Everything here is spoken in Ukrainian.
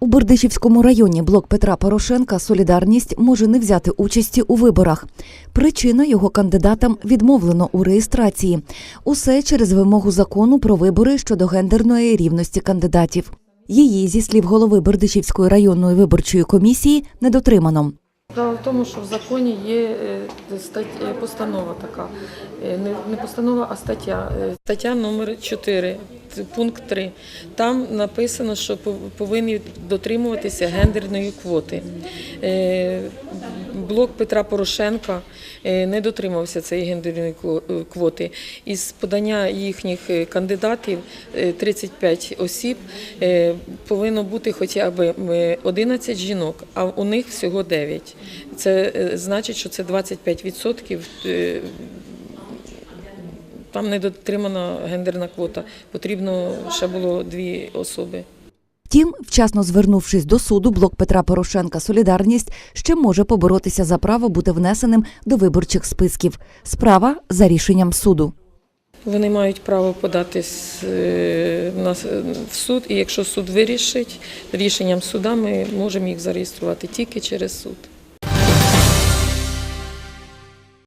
У Бердичівському районі блок Петра Порошенка Солідарність може не взяти участі у виборах. Причина його кандидатам відмовлено у реєстрації. Усе через вимогу закону про вибори щодо гендерної рівності кандидатів. Її, зі слів голови Бердичівської районної виборчої комісії, не дотримано. Справа в тому, що в законі є е, е, постанова така. Е, Не, постанова, а стаття. Стаття номер 4, пункт 3. Там написано, що пов- повинні дотримуватися гендерної квоти. Блок Петра Порошенка не дотримався цієї гендерної кво- квоти. Із подання їхніх кандидатів е, 35 осіб повинно бути хоча б е, 11 жінок, а у них всього 9. Це е, значить, що це 25% е, там не дотримана гендерна квота. Потрібно ще було дві особи. Втім, вчасно звернувшись до суду, блок Петра Порошенка Солідарність ще може поборотися за право бути внесеним до виборчих списків. Справа за рішенням суду. Вони мають право подати е, в суд, і якщо суд вирішить рішенням суда, ми можемо їх зареєструвати тільки через суд.